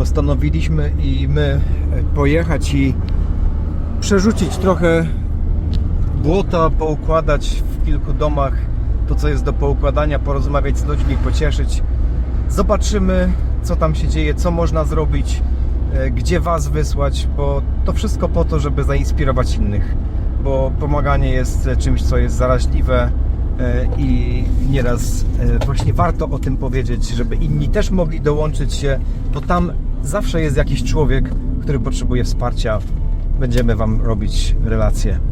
postanowiliśmy i my e, pojechać i przerzucić trochę błota, poukładać w kilku domach to, co jest do poukładania, porozmawiać z ludźmi, pocieszyć. Zobaczymy, co tam się dzieje, co można zrobić, e, gdzie Was wysłać, bo to wszystko po to, żeby zainspirować innych. Bo pomaganie jest e, czymś, co jest zaraźliwe i nieraz właśnie warto o tym powiedzieć, żeby inni też mogli dołączyć się, bo tam zawsze jest jakiś człowiek, który potrzebuje wsparcia. Będziemy Wam robić relacje.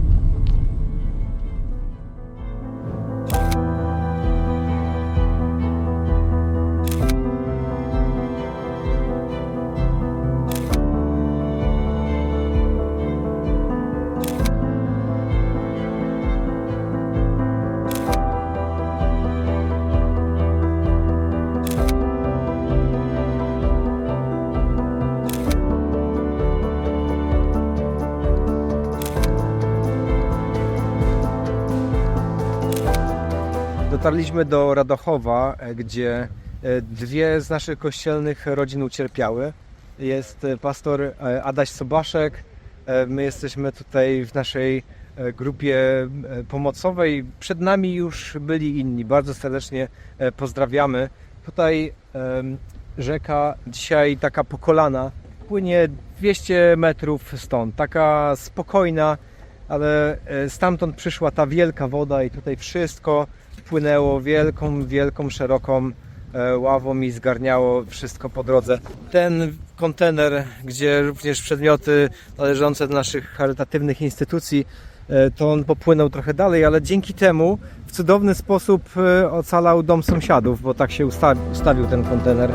Dotarliśmy do Radochowa, e, gdzie e, dwie z naszych kościelnych rodzin ucierpiały. Jest e, pastor Adaś Sobaszek. My jesteśmy tutaj w naszej grupie pomocowej. Przed nami już byli inni. Bardzo serdecznie pozdrawiamy. Tutaj rzeka dzisiaj taka po kolana płynie 200 metrów stąd. Taka spokojna, ale e, stamtąd przyszła ta wielka woda i tutaj wszystko płynęło wielką, wielką, szeroką e, ławą i zgarniało wszystko po drodze. Ten kontener, gdzie również przedmioty należące do naszych charytatywnych instytucji, e, to on popłynął trochę dalej, ale dzięki temu w cudowny sposób ocalał dom sąsiadów, bo tak się usta- ustawił ten kontener.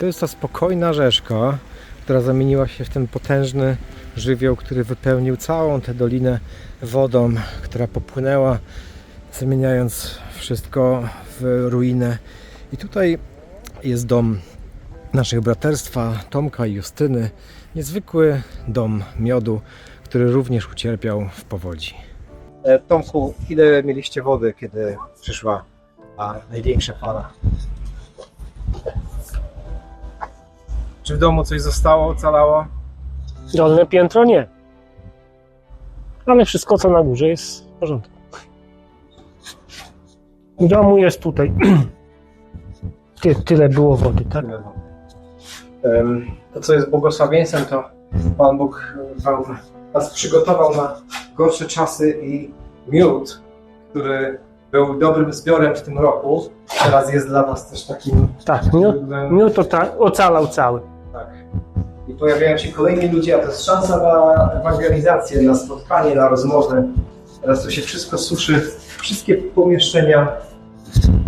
To jest ta spokojna rzeczka, która zamieniła się w ten potężny żywioł, który wypełnił całą tę dolinę wodą, która popłynęła, zamieniając wszystko w ruinę. I tutaj jest dom naszych braterstwa Tomka i Justyny. Niezwykły dom miodu, który również ucierpiał w powodzi. E, Tomku, ile mieliście wody, kiedy przyszła największa fala? Czy w domu coś zostało, ocalało? Dolne piętro nie. Ale wszystko co na górze jest w porządku. W domu jest tutaj. Ty, tyle było wody, tak? To, co jest błogosławieństwem, to Pan Bóg wam, nas przygotował na gorsze czasy i miód, który był dobrym zbiorem w tym roku, teraz jest dla Was też takim Tak, miód, miód ota- ocalał cały. Tak. I pojawiają się kolejni ludzie, a to jest szansa na ewangelizację, na spotkanie, na rozmowę. Teraz to się wszystko suszy, wszystkie pomieszczenia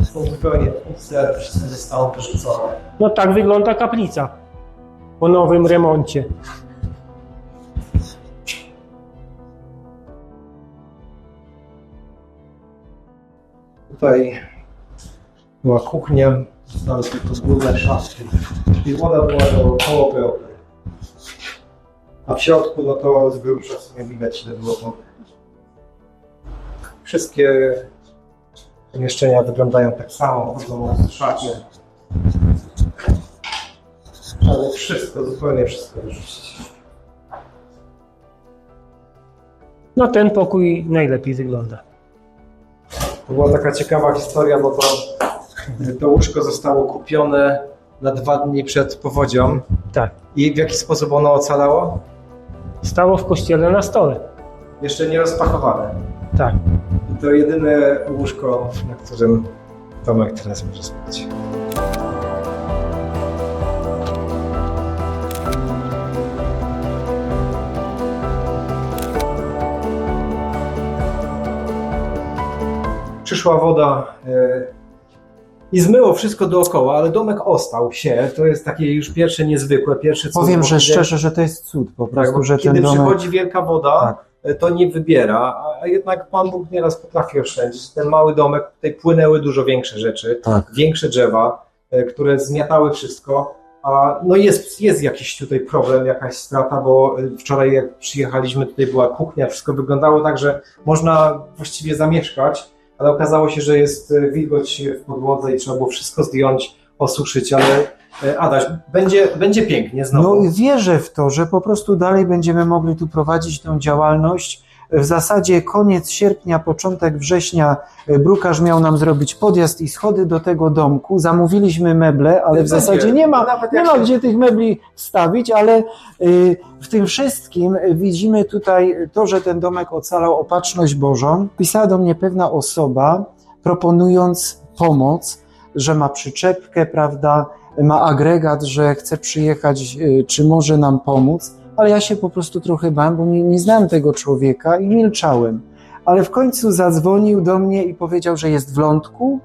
są zupełnie puste, wszystko zostało wyrzucone. No tak wygląda kaplica po nowym remoncie. Tutaj była kuchnia, zostały tylko podwórne szafki i woda była do pełnej. A w środku, no to z grubsza w sumie widać, ile było wody. Wszystkie pomieszczenia wyglądają tak samo, chodzą szafy. Ale wszystko, zupełnie wszystko wyrzucić. No ten pokój najlepiej wygląda. To była taka ciekawa historia, bo to, to łóżko zostało kupione na dwa dni przed powodzią. Tak. I w jaki sposób ono ocalało? Stało w kościele na stole. Jeszcze nie rozpakowane. Tak. I to jedyne łóżko, na którym Tomek teraz może spać. Przyszła woda e, i zmyło wszystko dookoła, ale domek ostał się. To jest takie już pierwsze niezwykłe, pierwsze cud, Powiem, że szczerze, że to jest cud, po tak, prostu, bo że kiedy ten domek... przychodzi wielka woda, Tak. e, to nie wybiera, a- jednak Pan Bóg nieraz potrafi oszczędzić. Ten mały domek, tutaj płynęły dużo większe rzeczy, Tak. większe drzewa, e, które zmiatały wszystko, A, no jest, jest jakiś tutaj problem, jakaś strata, bo y, wczoraj jak przyjechaliśmy, tutaj była kuchnia, wszystko wyglądało tak, że można właściwie zamieszkać, ale okazało się, że jest y, wilgoć w podłodze i trzeba było wszystko zdjąć, osuszyć, ale y, Adaś, będzie, będzie pięknie No znowu. i wierzę w to, że po prostu dalej będziemy mogli tu prowadzić tą działalność. W zasadzie koniec sierpnia, początek września brukarz miał nam zrobić podjazd i schody do tego domku. Zamówiliśmy meble, ale w zasadzie nie ma, Nawet nie ma gdzie tych mebli wstawić, ale y, w tym wszystkim widzimy tutaj to, że ten domek ocalał opatrzność Bożą. Pisała do mnie pewna osoba, proponując pomoc, że ma przyczepkę, prawda, ma agregat, że chce przyjechać, y, czy może nam pomóc, ale ja się po prostu trochę bałem, bo nie, nie znałem tego człowieka i milczałem. Ale w końcu zadzwonił do mnie i powiedział, że jest w lądku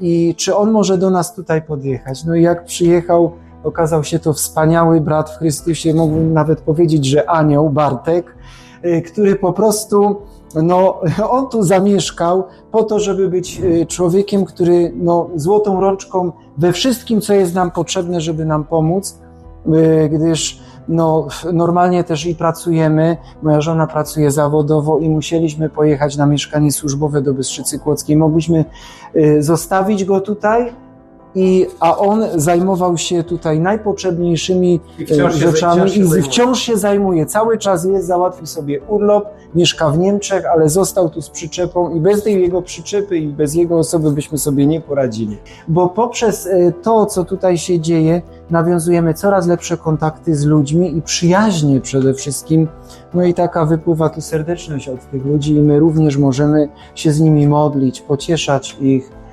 i czy on może do nas tutaj podjechać. No i jak przyjechał, okazał się to wspaniały brat w Chrystusie, mógłbym nawet powiedzieć, że anioł Bartek, y, który po prostu, no, on tu zamieszkał po to, żeby być y, człowiekiem, który, no, złotą rączką we wszystkim, co jest nam potrzebne, żeby nam pomóc, y, gdyż no, normalnie też i pracujemy. Moja żona pracuje zawodowo i musieliśmy pojechać na mieszkanie służbowe do Bystrzycy Kłodzkiej. Mogliśmy y, zostawić go tutaj, i, a on zajmował się tutaj najpotrzebniejszymi I wciąż się, rzeczami wciąż się i zajmuje. wciąż się zajmuje. Cały czas jest, załatwił sobie urlop, mieszka w Niemczech, ale został tu z przyczepą i bez tej jego przyczepy i bez jego osoby byśmy sobie nie poradzili. Bo poprzez y, to, co tutaj się dzieje, nawiązujemy coraz lepsze kontakty z ludźmi i przyjaźnie przede wszystkim. No i taka wypływa tu serdeczność od tych ludzi i my również możemy się z nimi modlić, pocieszać ich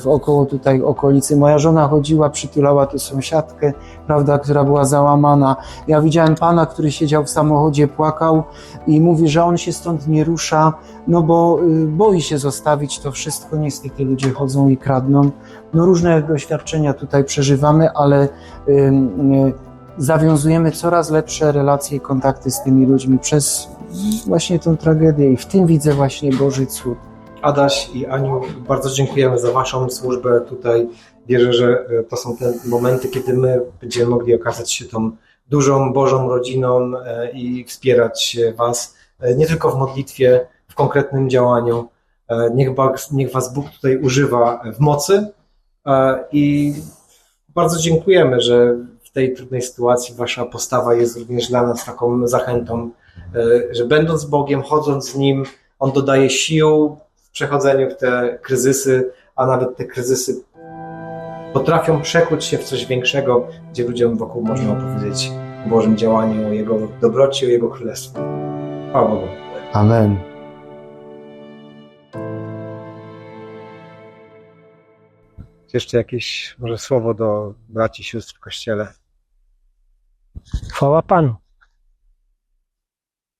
w około tutaj okolicy. Moja żona chodziła, przytulała tu sąsiadkę, prawda, która była załamana. Ja widziałem pana, który siedział w samochodzie, płakał i mówi, że on się stąd nie rusza, no bo y, boi się zostawić to wszystko. Niestety ludzie chodzą i kradną. No różne doświadczenia tutaj przeżywamy, ale y, y, zawiązujemy coraz lepsze relacje i kontakty z tymi ludźmi przez właśnie tą tragedię i w tym widzę właśnie Boży cud. Adaś i Aniu, bardzo dziękujemy za Waszą służbę tutaj. Wierzę, że e, to są te momenty, kiedy my będziemy mogli okazać się tą dużą Bożą rodziną e, i wspierać e, Was nie tylko w modlitwie, w konkretnym działaniu. Niech Was, niech was Bóg tutaj używa w mocy i bardzo dziękujemy, że w tej trudnej sytuacji Wasza postawa jest również dla nas taką zachętą, że będąc Bogiem, chodząc z Nim, On dodaje sił przechodzeniu w te kryzysy, a nawet te kryzysy potrafią przekuć się w coś większego, gdzie ludziom wokół można opowiedzieć o Bożym działaniu, o Jego dobroci, o Jego królestwie. Chwała Bogu. Amen. Jeszcze jakieś może słowo do braci i sióstr w Kościele. Chwała Panu.